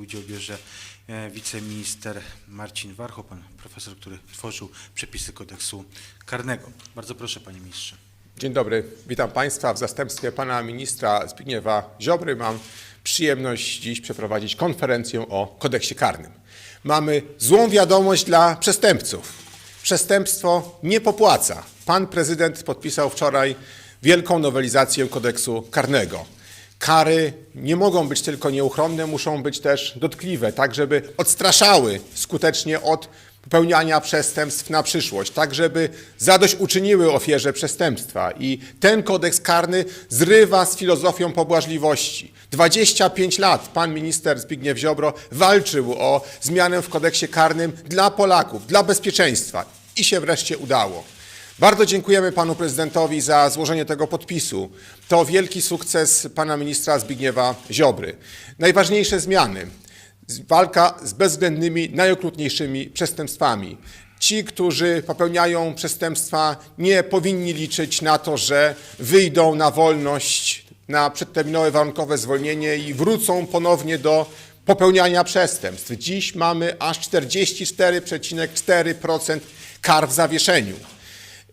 Udział bierze e, wiceminister Marcin Warchoł, pan profesor, który tworzył przepisy kodeksu karnego. Bardzo proszę, panie ministrze. Dzień dobry, witam Państwa. W zastępstwie pana ministra Zbigniewa Ziobry mam przyjemność dziś przeprowadzić konferencję o kodeksie karnym. Mamy złą wiadomość dla przestępców. Przestępstwo nie popłaca. Pan prezydent podpisał wczoraj wielką nowelizację kodeksu karnego. Kary nie mogą być tylko nieuchronne, muszą być też dotkliwe, tak żeby odstraszały skutecznie od popełniania przestępstw na przyszłość, tak żeby zadośćuczyniły ofierze przestępstwa. I ten kodeks karny zrywa z filozofią pobłażliwości. 25 lat pan minister Zbigniew Ziobro walczył o zmianę w kodeksie karnym dla Polaków, dla bezpieczeństwa i się wreszcie udało. Bardzo dziękujemy panu prezydentowi za złożenie tego podpisu. To wielki sukces pana ministra Zbigniewa Ziobry. Najważniejsze zmiany. Walka z bezwzględnymi, najokrutniejszymi przestępstwami. Ci, którzy popełniają przestępstwa, nie powinni liczyć na to, że wyjdą na wolność, na przedterminowe warunkowe zwolnienie i wrócą ponownie do popełniania przestępstw. Dziś mamy aż 44,4% kar w zawieszeniu.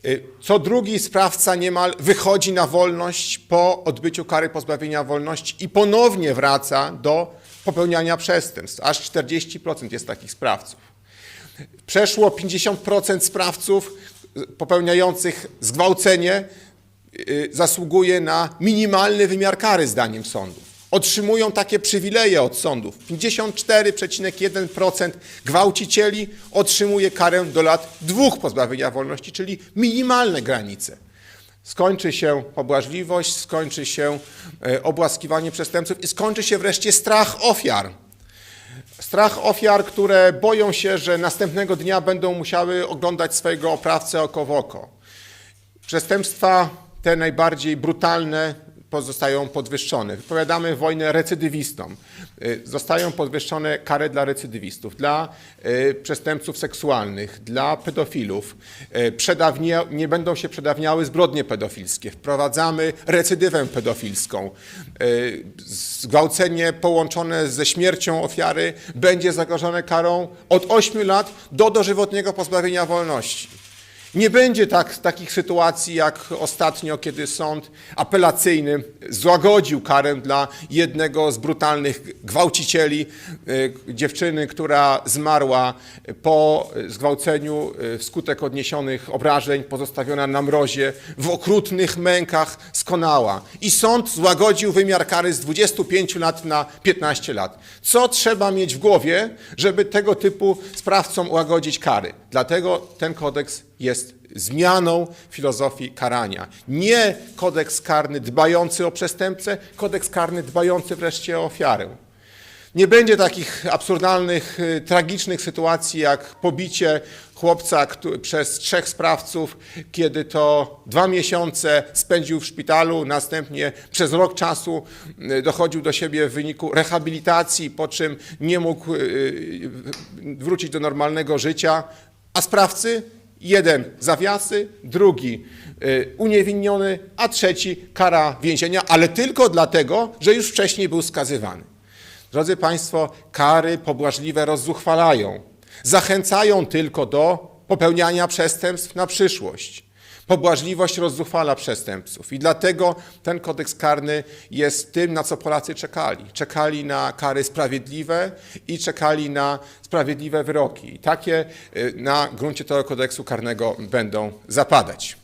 Y, Co drugi sprawca niemal wychodzi na wolność po odbyciu kary pozbawienia wolności i ponownie wraca do popełniania przestępstw. Aż 40% jest takich sprawców. Przeszło 50% sprawców popełniających zgwałcenie y, zasługuje na minimalny wymiar kary zdaniem sądów. Otrzymują takie przywileje od sądów. 54,1% gwałcicieli otrzymuje karę do lat dwóch pozbawienia wolności, czyli minimalne granice. Skończy się pobłażliwość, skończy się e, obłaskiwanie przestępców i skończy się wreszcie strach ofiar. Strach ofiar, które boją się, że następnego dnia będą musiały oglądać swojego oprawcę oko w oko. Przestępstwa te najbardziej brutalne pozostają podwyższone. Wypowiadamy wojnę recydywistom. Y, Zostają podwyższone kary dla recydywistów, dla y, przestępców seksualnych, dla pedofilów. Y, Przedawnie, nie będą się przedawniały zbrodnie pedofilskie. Wprowadzamy recydywę pedofilską. Zgwałcenie połączone ze śmiercią ofiary będzie zagrożone karą od 8 lat do dożywotniego pozbawienia wolności. Nie będzie tak, takich sytuacji jak ostatnio, kiedy sąd apelacyjny złagodził karę dla jednego z brutalnych gwałcicieli, y, dziewczyny, która zmarła po zgwałceniu y, wskutek odniesionych obrażeń, pozostawiona na mrozie, w okrutnych mękach skonała. I sąd złagodził wymiar kary z 25 lat na 15 lat. Co trzeba mieć w głowie, żeby tego typu sprawcom łagodzić kary? Dlatego ten kodeks jest zmianą filozofii karania. Nie kodeks karny dbający o przestępcę, kodeks karny dbający wreszcie o ofiarę. Nie będzie takich absurdalnych, y, tragicznych sytuacji jak pobicie chłopca przez trzech sprawców, kiedy to dwa miesiące spędził w szpitalu, następnie przez rok czasu y, dochodził do siebie w wyniku rehabilitacji, po czym nie mógł y, wrócić do normalnego życia, a sprawcy Jeden zawiasy, drugi y, uniewinniony, a trzeci kara więzienia, ale tylko dlatego, że już wcześniej był skazywany. Drodzy Państwo, kary pobłażliwe rozzuchwalają. Zachęcają tylko do popełniania przestępstw na przyszłość. Pobłażliwość rozzuchwala przestępców i dlatego ten kodeks karny jest tym, na co Polacy czekali. Czekali na kary sprawiedliwe i czekali na sprawiedliwe wyroki. I takie y, na gruncie tego kodeksu karnego będą zapadać.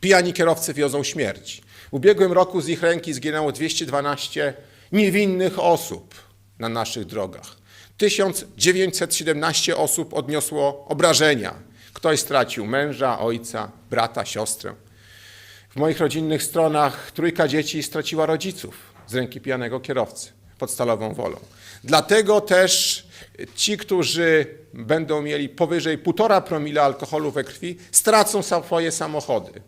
Pijani kierowcy wiozą śmierć. W ubiegłym roku z ich ręki zginęło 212 niewinnych osób na naszych drogach. 1917 osób odniosło obrażenia. Ktoś stracił męża, ojca, brata, siostrę. W moich rodzinnych stronach trójka dzieci straciła rodziców z ręki pijanego kierowcy pod stalową wolą. Dlatego też ci, którzy będą mieli powyżej 1,5 promila alkoholu we krwi, stracą swoje samochody.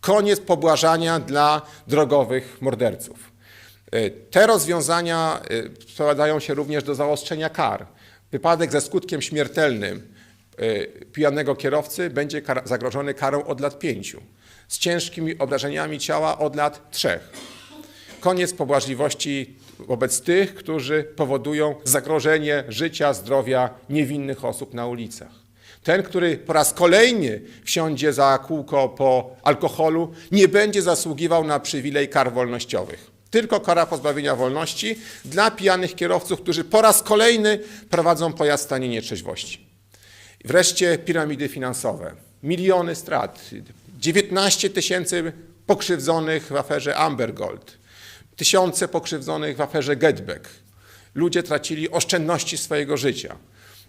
Koniec pobłażania dla drogowych morderców. Y, Te rozwiązania sprowadzają się również do zaostrzenia kar. Wypadek ze skutkiem śmiertelnym pijanego kierowcy będzie zagrożony karą od lat pięciu, z ciężkimi obrażeniami ciała od lat trzech. Koniec pobłażliwości wobec tych, którzy powodują zagrożenie życia, zdrowia niewinnych osób na ulicach. Ten, który po raz kolejny wsiądzie za kółko po alkoholu, nie będzie zasługiwał na przywilej kar wolnościowych. Tylko kara pozbawienia wolności dla pijanych kierowców, którzy po raz kolejny prowadzą pojazd w stanie nietrzeźwości. Wreszcie piramidy finansowe. Miliony strat. 19 tysięcy pokrzywdzonych w aferze Amber Gold. Tysiące pokrzywdzonych w aferze Getback. Ludzie tracili oszczędności swojego życia.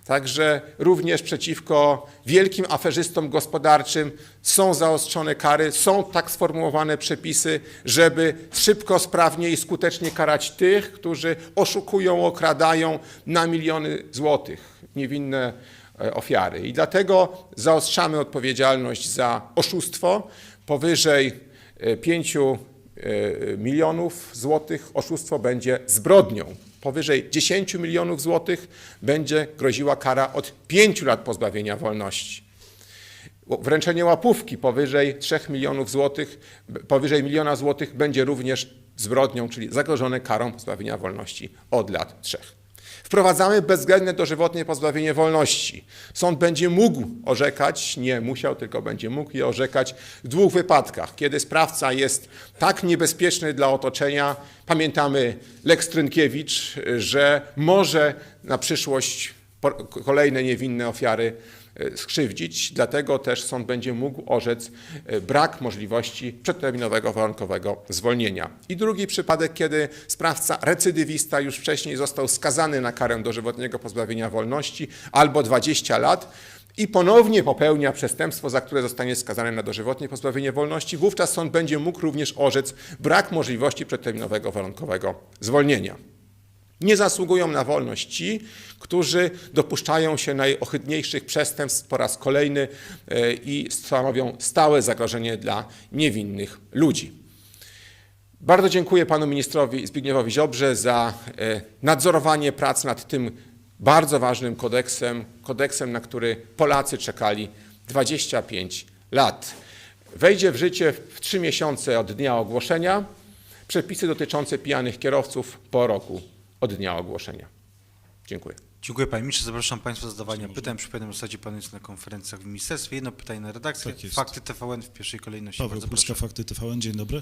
Także również przeciwko wielkim aferzystom gospodarczym są zaostrzone kary, są tak sformułowane przepisy, żeby szybko, sprawnie i skutecznie karać tych, którzy oszukują, okradają na miliony złotych niewinne ofiary. I dlatego zaostrzamy odpowiedzialność za oszustwo powyżej 5 milionów złotych. Oszustwo będzie zbrodnią. Powyżej 10 milionów złotych będzie groziła kara od 5 lat pozbawienia wolności. Wręczenie łapówki powyżej 3 milionów złotych, powyżej miliona złotych będzie również zbrodnią, czyli zagrożone karą pozbawienia wolności od lat 3. Wprowadzamy bezwzględne dożywotnie pozbawienie wolności. Sąd będzie mógł orzekać, nie musiał, tylko będzie mógł je orzekać w dwóch wypadkach. Kiedy sprawca jest tak niebezpieczny dla otoczenia, pamiętamy Lex Trynkiewicz, że może na przyszłość kolejne niewinne ofiary skrzywdzić, dlatego też sąd będzie mógł orzec e, brak możliwości przedterminowego warunkowego zwolnienia. I drugi przypadek, kiedy sprawca recydywista już wcześniej został skazany na karę dożywotniego pozbawienia wolności albo 20 lat i ponownie popełnia przestępstwo, za które zostanie skazany na dożywotnie pozbawienie wolności, wówczas sąd będzie mógł również orzec brak możliwości przedterminowego warunkowego zwolnienia. Nie zasługują na wolność ci, którzy dopuszczają się najohydniejszych przestępstw po raz kolejny e, i stanowią stałe zagrożenie dla niewinnych ludzi. Bardzo dziękuję panu ministrowi Zbigniewowi Ziobrze za e, nadzorowanie prac nad tym bardzo ważnym kodeksem, kodeksem, na który Polacy czekali 25 lat. Wejdzie w życie w trzy miesiące od dnia ogłoszenia. Przepisy dotyczące pijanych kierowców po roku od dnia ogłoszenia. Dziękuję. Dziękuję panie ministrze. Zapraszam państwa do zadawania pytań. Przypominam, w zasadzie pan jest na konferencjach w ministerstwie. Jedno pytanie na redakcję. Tak. Fakty TVN w pierwszej kolejności. Paweł Bardzo Puszka, proszę. Fakty TVN, dzień dobry.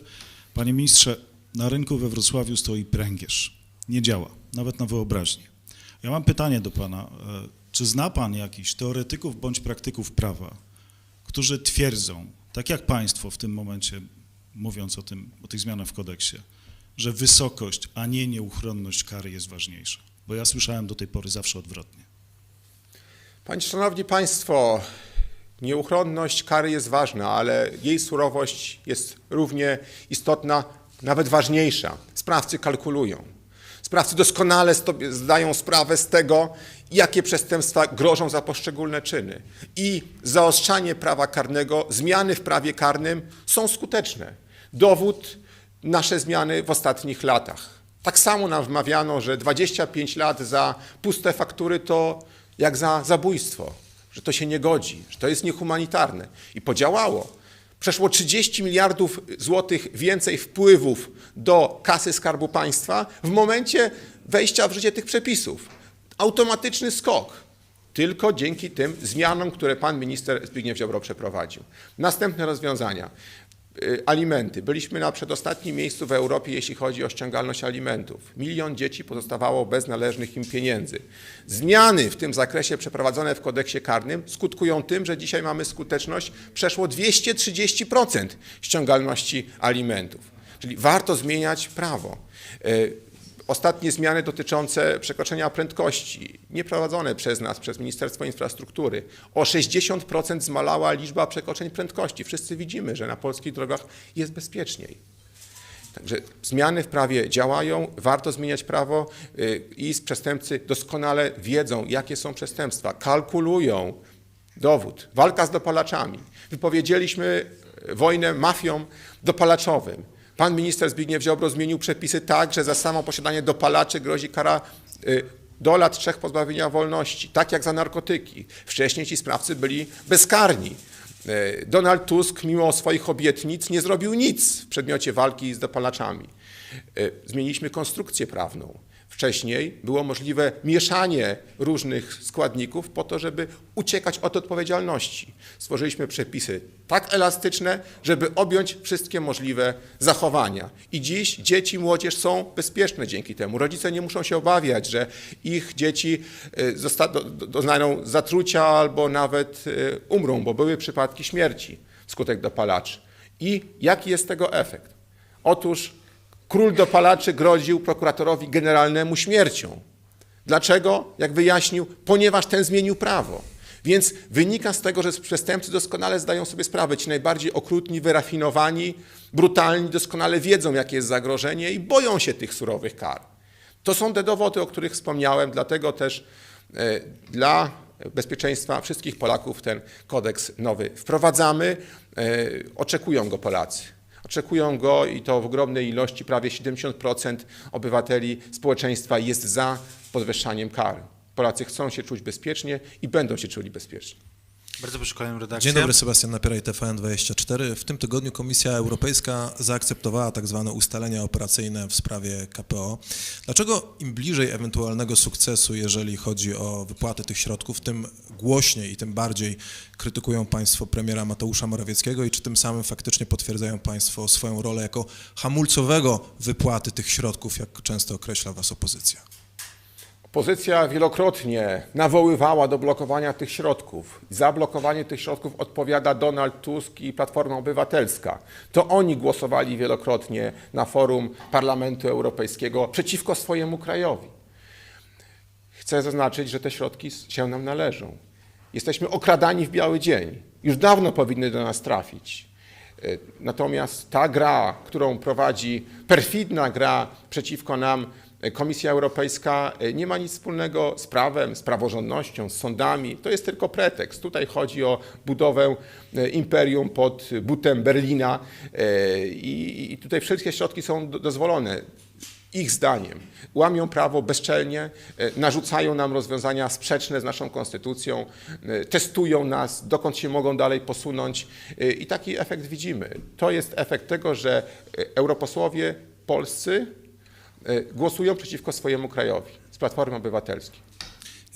Panie ministrze, na rynku we Wrocławiu stoi pręgierz. Nie działa, nawet na wyobraźnię. Ja mam pytanie do pana. E, Czy zna pan jakichś teoretyków bądź praktyków prawa, którzy twierdzą, tak jak państwo w tym momencie, mówiąc o, tym, o tych zmianach w kodeksie, że wysokość, a nie nieuchronność kary jest ważniejsza? Bo ja słyszałem do tej pory zawsze odwrotnie. Panie, Szanowni Państwo, nieuchronność kary jest ważna, ale jej surowość jest równie istotna, nawet ważniejsza. Sprawcy kalkulują. Sprawcy doskonale zdają sprawę z tego, jakie przestępstwa grożą za poszczególne czyny. I zaostrzanie prawa karnego, zmiany w prawie karnym są skuteczne. Dowód nasze zmiany w ostatnich latach. Tak samo nam wmawiano, że 25 lat za puste faktury to jak za zabójstwo, że to się nie godzi, że to jest niehumanitarne. I podziałało. Przeszło 30 miliardów złotych więcej wpływów do kasy Skarbu Państwa w momencie wejścia w życie tych przepisów. Automatyczny skok. Tylko dzięki tym zmianom, które pan minister Zbigniew Ziobro przeprowadził. Następne rozwiązania. Y, Alimenty. Byliśmy na przedostatnim miejscu w Europie, jeśli chodzi o ściągalność alimentów. Milion dzieci pozostawało bez należnych im pieniędzy. Zmiany w tym zakresie przeprowadzone w kodeksie karnym skutkują tym, że dzisiaj mamy skuteczność przeszło 230% ściągalności alimentów. Czyli warto zmieniać prawo. Ostatnie zmiany dotyczące przekroczenia prędkości, nie prowadzone przez nas, przez Ministerstwo Infrastruktury. O 60% zmalała liczba przekroczeń prędkości. Wszyscy widzimy, że na polskich drogach jest bezpieczniej. Także zmiany w prawie działają, warto zmieniać prawo y, i przestępcy doskonale wiedzą, jakie są przestępstwa, kalkulują dowód. Walka z dopalaczami. Wypowiedzieliśmy wojnę mafiom dopalaczowym. Pan minister Zbigniew Ziobro zmienił przepisy tak, że za samo posiadanie dopalaczy grozi kara y, do lat trzech pozbawienia wolności, tak jak za narkotyki. Wcześniej ci sprawcy byli bezkarni. Y, Donald Tusk, mimo swoich obietnic, nie zrobił nic w przedmiocie walki z dopalaczami. E, Zmieniliśmy konstrukcję prawną. Wcześniej było możliwe mieszanie różnych składników po to, żeby uciekać od odpowiedzialności. Stworzyliśmy przepisy tak elastyczne, żeby objąć wszystkie możliwe zachowania. I dziś dzieci, młodzież są bezpieczne dzięki temu. Rodzice nie muszą się obawiać, że ich dzieci do- doznają zatrucia albo nawet y, umrą, bo były przypadki śmierci wskutek dopalaczy. I jaki jest tego efekt? Otóż król dopalaczy groził prokuratorowi generalnemu śmiercią. Dlaczego? Jak wyjaśnił, ponieważ ten zmienił prawo. Więc wynika z tego, że przestępcy doskonale zdają sobie sprawę, ci najbardziej okrutni, wyrafinowani, brutalni, doskonale wiedzą, jakie jest zagrożenie i boją się tych surowych kar. To są te dowody, o których wspomniałem, dlatego też e, dla bezpieczeństwa wszystkich Polaków ten kodeks nowy wprowadzamy. E, Oczekują go Polacy. Oczekują go i to w ogromnej ilości, prawie 70% obywateli społeczeństwa jest za podwyższaniem kar. Polacy chcą się czuć bezpiecznie i będą się czuli bezpiecznie. Bardzo proszę kolejną redakcję. Dzień dobry, Sebastian Napieraj, TVN24. W tym tygodniu Komisja Europejska zaakceptowała tak zwane ustalenia operacyjne w sprawie KPO. Dlaczego im bliżej ewentualnego sukcesu, jeżeli chodzi o wypłatę tych środków, tym głośniej i tym bardziej krytykują Państwo premiera Mateusza Morawieckiego i czy tym samym faktycznie potwierdzają Państwo swoją rolę jako hamulcowego wypłaty tych środków, jak często określa Was opozycja? Opozycja wielokrotnie nawoływała do blokowania tych środków. Za blokowanie tych środków odpowiada Donald Tusk i Platforma Obywatelska. To oni głosowali wielokrotnie na forum Parlamentu Europejskiego przeciwko swojemu krajowi. Chcę zaznaczyć, że te środki się nam należą. Jesteśmy okradani w biały dzień. Już dawno powinny do nas trafić. E, Natomiast ta gra, którą prowadzi perfidna gra przeciwko nam Komisja Europejska, e, nie ma nic wspólnego z prawem, z praworządnością, z sądami. To jest tylko pretekst. Tutaj chodzi o budowę e, imperium pod butem Berlina e, i tutaj wszystkie środki są do- dozwolone ich zdaniem łamią prawo bezczelnie, narzucają nam rozwiązania sprzeczne z naszą konstytucją, testują nas, dokąd się mogą dalej posunąć i taki efekt widzimy. To jest efekt tego, że europosłowie polscy głosują przeciwko swojemu krajowi z Platformy Obywatelskiej.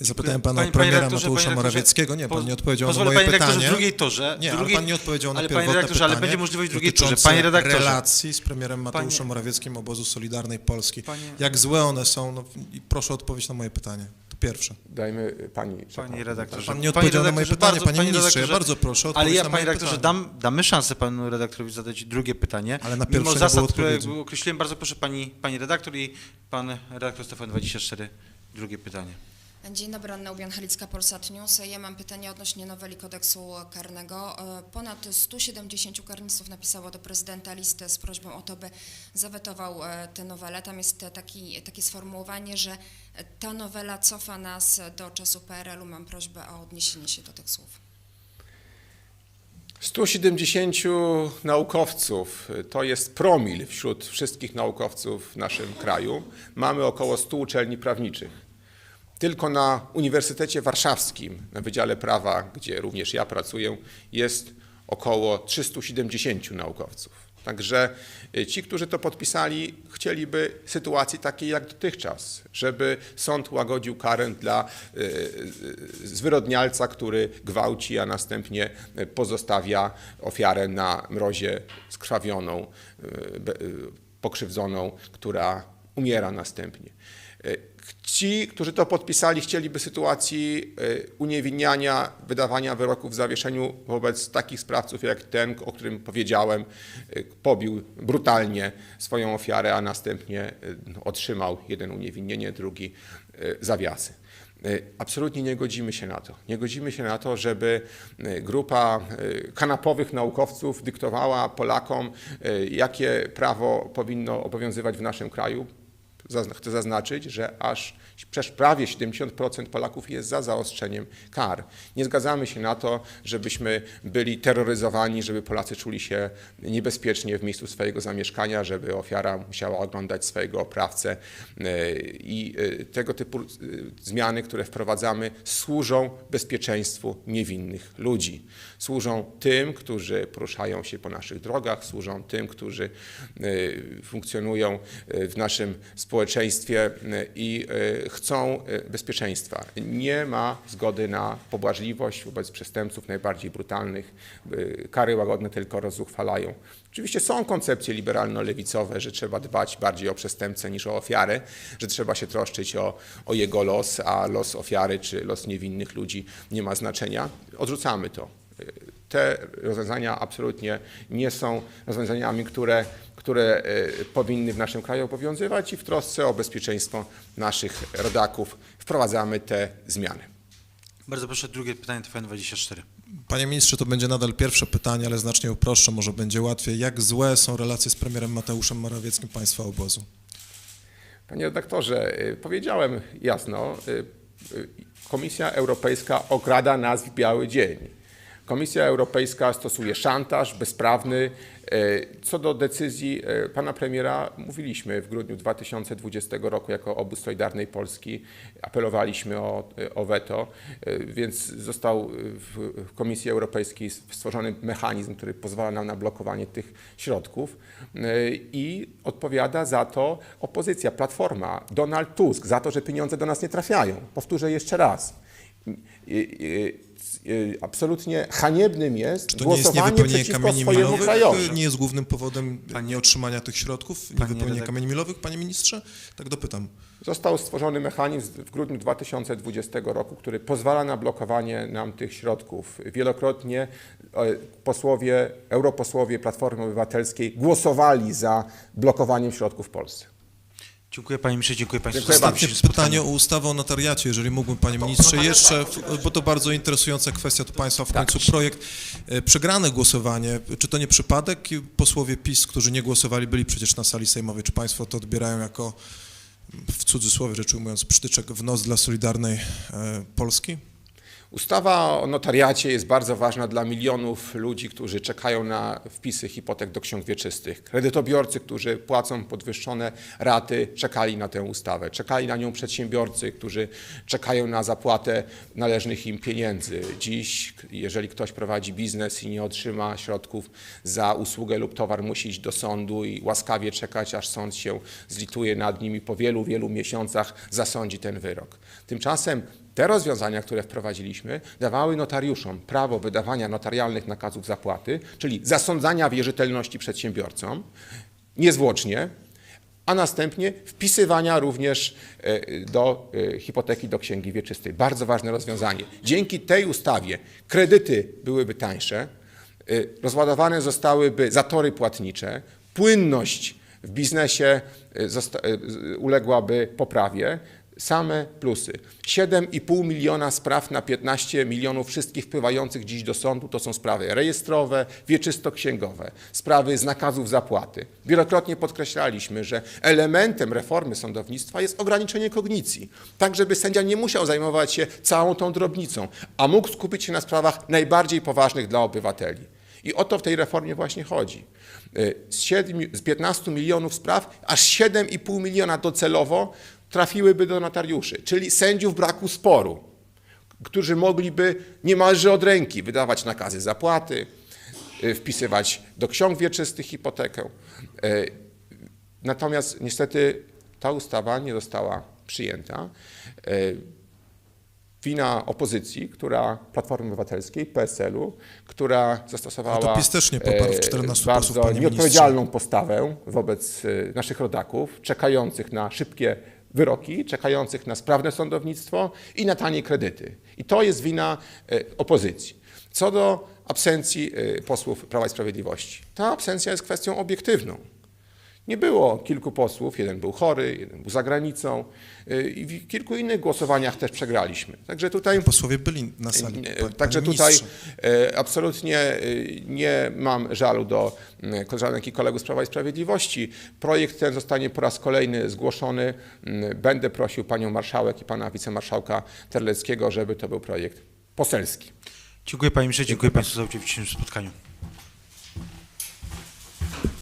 Ja zapytałem pana Panie- o premiera panie Mateusza panie Morawieckiego. Nie, pan nie odpowiedział na moje panie redaktorze, pytanie. w drugiej turze, Nie, w ale drugiej- pan nie odpowiedział na ale panie pierwotne redaktorze, ale pytanie będzie możliwość w drugiej turze. dotyczące Panie redaktorze. relacji z premierem Mateuszem Panie- Morawieckim obozu Solidarnej Polski. Panie- Jak złe one są? No, i proszę o odpowiedź na moje pytanie. Pierwsze. Dajmy e, pani. Panie redaktorze. Pan nie odpowiedział na moje pytanie, bardzo- panie ministrze. Ja redaktorze, bardzo proszę o Ale ja, panie redaktorze, dam, damy szansę panu redaktorowi zadać drugie pytanie. Ale na Mimo pierwsze nie zasad, które określiłem, bardzo proszę pani, pani redaktor i pan redaktor Stefan 24, drugie pytanie. Dzień dobry, Anna Ubian, Halicka Polsat News. Ja mam pytanie odnośnie noweli kodeksu karnego. E, Ponad 170 karnistów napisało do prezydenta listę z prośbą o to, by zawetował e, tę nowelę. Tam jest taki, takie sformułowanie, że ta nowela cofa nas do czasu PRL-u. Mam prośbę o odniesienie się do tych słów. 170 naukowców to jest promil wśród wszystkich naukowców w naszym kraju. Mamy około 100 uczelni prawniczych. Tylko na Uniwersytecie Warszawskim, na Wydziale Prawa, gdzie również ja pracuję, jest około 370 naukowców. Także y, ci, którzy to podpisali, chcieliby sytuacji takiej jak dotychczas, żeby sąd łagodził karę dla y, y, zwyrodnialca, który gwałci, a następnie pozostawia ofiarę na mrozie skrwawioną, pokrzywdzoną, która umiera następnie. Ci, którzy to podpisali, chcieliby sytuacji y, uniewinniania, wydawania wyroków w zawieszeniu wobec takich sprawców jak ten, o którym powiedziałem, y, pobił brutalnie swoją ofiarę, a następnie y, otrzymał jeden uniewinnienie, drugi zawiasy. Absolutnie nie godzimy się na to. Nie godzimy się na to, żeby grupa kanapowych naukowców dyktowała Polakom, jakie prawo powinno obowiązywać w naszym kraju. Chcę zaznaczyć, że aż prawie 70% Polaków jest za zaostrzeniem kar. Nie zgadzamy się na to, żebyśmy byli terroryzowani, żeby Polacy czuli się niebezpiecznie w miejscu swojego zamieszkania, żeby ofiara musiała oglądać swojego oprawcę. I e, tego typu e, zmiany, które wprowadzamy, służą bezpieczeństwu niewinnych ludzi. Służą tym, którzy poruszają się po naszych drogach, służą tym, którzy e, funkcjonują w naszym społeczeństwie e, i e, chcą e, bezpieczeństwa. Nie ma zgody na pobłażliwość wobec przestępców najbardziej brutalnych. Kary łagodne tylko rozzuchwalają. Oczywiście są koncepcje liberalno-lewicowe, że trzeba dbać bardziej o przestępcę niż o ofiarę, że trzeba się troszczyć o, o jego los, a los ofiary czy los niewinnych ludzi nie ma znaczenia. Odrzucamy to. Te rozwiązania absolutnie nie są rozwiązaniami, które, które e, powinny w naszym kraju obowiązywać i w trosce o bezpieczeństwo naszych rodaków wprowadzamy te zmiany. Bardzo proszę, drugie pytanie TVN24. Panie ministrze, to będzie nadal pierwsze pytanie, ale znacznie uproszczę, może będzie łatwiej. Jak złe są relacje z premierem Mateuszem Morawieckim państwa obozu? Panie redaktorze, y, powiedziałem jasno, y, Komisja Europejska okrada nas w biały dzień. Komisja Europejska stosuje szantaż bezprawny. Y, Co do decyzji y, pana premiera, mówiliśmy w grudniu 2020 roku jako obóz Solidarnej Polski, apelowaliśmy o, o weto, więc został w Komisji Europejskiej stworzony mechanizm, który pozwala nam na blokowanie tych środków i odpowiada za to opozycja, Platforma, Donald Tusk, za to, że pieniądze do nas nie trafiają. Powtórzę jeszcze raz. Absolutnie haniebnym jest Czy to nie jest głosowanie niewypełnienie przeciwko kamieni swojemu krajowi. Nie jest głównym powodem Panie- nieotrzymania tych środków? Redak- kamieni milowych, panie ministrze? Tak dopytam. Został stworzony mechanizm w grudniu 2020 roku, który pozwala na blokowanie nam tych środków. Wielokrotnie e, posłowie, europosłowie Platformy Obywatelskiej głosowali za blokowaniem środków w Polsce. Dziękuję panie ministrze, dziękuję państwu Dziękuję. Ostatnie pytanie o ustawę o notariacie, jeżeli mógłbym, panie ministrze, jeszcze, bo to bardzo interesująca kwestia, to państwa w końcu projekt. E, Przegrane głosowanie, czy to nie przypadek? Posłowie PiS, którzy nie głosowali, byli przecież na sali sejmowej. Czy państwo to odbierają jako, w cudzysłowie rzecz ujmując, przytyczek w nos dla Solidarnej e, Polski? Ustawa o notariacie jest bardzo ważna dla milionów ludzi, którzy czekają na wpisy hipotek do ksiąg wieczystych. Kredytobiorcy, którzy płacą podwyższone raty, czekali na tę ustawę. Czekali na nią przedsiębiorcy, którzy czekają na zapłatę należnych im pieniędzy. Dziś, jeżeli ktoś prowadzi biznes i nie otrzyma środków za usługę lub towar, musi iść do sądu i łaskawie czekać, aż sąd się zlituje nad nimi po wielu, wielu miesiącach zasądzi ten wyrok. Tymczasem te rozwiązania, które wprowadziliśmy, dawały notariuszom prawo wydawania notarialnych nakazów zapłaty, czyli zasądzania wierzytelności przedsiębiorcom niezwłocznie, a następnie wpisywania również e, do e, hipoteki do księgi wieczystej. Bardzo ważne rozwiązanie. Dzięki tej ustawie kredyty byłyby tańsze, e, rozładowane zostałyby zatory płatnicze, płynność w biznesie uległaby poprawie. Same plusy. 7,5 miliona spraw na 15 milionów wszystkich wpływających dziś do sądu to są sprawy rejestrowe, wieczysto-księgowe, sprawy z nakazów zapłaty. Wielokrotnie podkreślaliśmy, że elementem reformy sądownictwa jest ograniczenie kognicji, tak żeby sędzia nie musiał zajmować się całą tą drobnicą, a mógł skupić się na sprawach najbardziej poważnych dla obywateli. I o to w tej reformie właśnie chodzi. Y, Z, 7, z 15 milionów spraw aż 7,5 miliona docelowo trafiłyby do notariuszy, czyli sędziów braku sporu, którzy mogliby niemalże od ręki wydawać nakazy zapłaty, y, wpisywać do ksiąg wieczystych hipotekę. Y, Natomiast niestety ta ustawa nie została przyjęta. Y, Wina opozycji, która Platformy Obywatelskiej, PSL-u, która zastosowała A to PiS też nie poparł w e, 14 bardzo posłów, nieodpowiedzialną postawę wobec naszych rodaków, czekających na szybkie wyroki, czekających na sprawne sądownictwo i na tanie kredyty. I to jest wina e, opozycji. Co do absencji e, posłów Prawa i Sprawiedliwości. Ta absencja jest kwestią obiektywną. Nie było kilku posłów, jeden był chory, jeden był za granicą y, i w kilku innych głosowaniach też przegraliśmy. Także tutaj Posłowie byli na sali. E, panie Także tutaj absolutnie nie mam żalu do koleżanek i kolegów z Prawa i Sprawiedliwości. Projekt ten zostanie po raz kolejny zgłoszony. M, Będę prosił panią marszałek i pana wicemarszałka Terleckiego, żeby to był projekt poselski. Dziękuję panie ministrze, dziękuję państwu za udział w dzisiejszym spotkaniu.